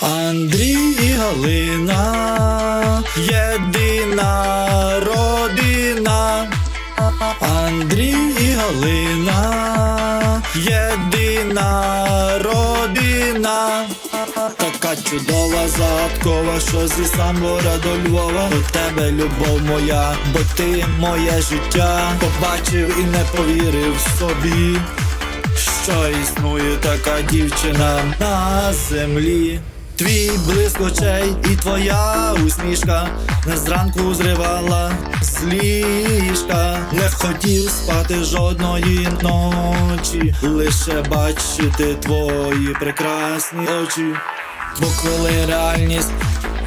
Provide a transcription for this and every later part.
Андрій і Галина, єдина родина. Андрій і Галина, єдина родина. Така чудова, загадкова, що зі самбора до Львова. До тебе любов моя, бо ти моє життя. Побачив і не повірив собі, що існує така дівчина на землі. Твій блиск очей і твоя усмішка не зранку зривала з ліжка. Не хотів спати жодної ночі, лише бачити твої прекрасні очі. Бо коли реальність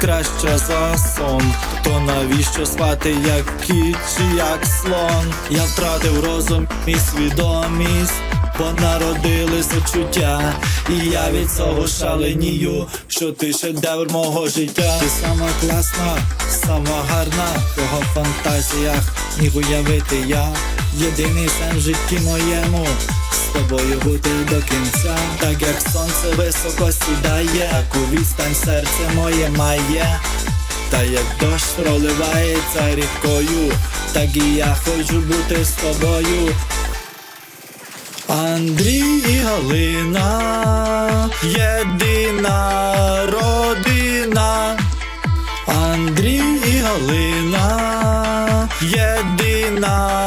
краща за сон, то навіщо спати як кіт чи як слон? Я втратив розум і свідомість, бо народились почуття, і я від цього шаленію, що ти шедевр мого життя. Ти сама класна, сама гарна, в фантазіях міг уявити я. Єдиний сенс в житті моєму тобою бути до кінця, так як сонце високо сідає, у відстань серце моє має, та як дощ проливається рікою, так і я хочу бути з тобою. Андрій і Галина, єдина родина, Андрій і Галина, єдина.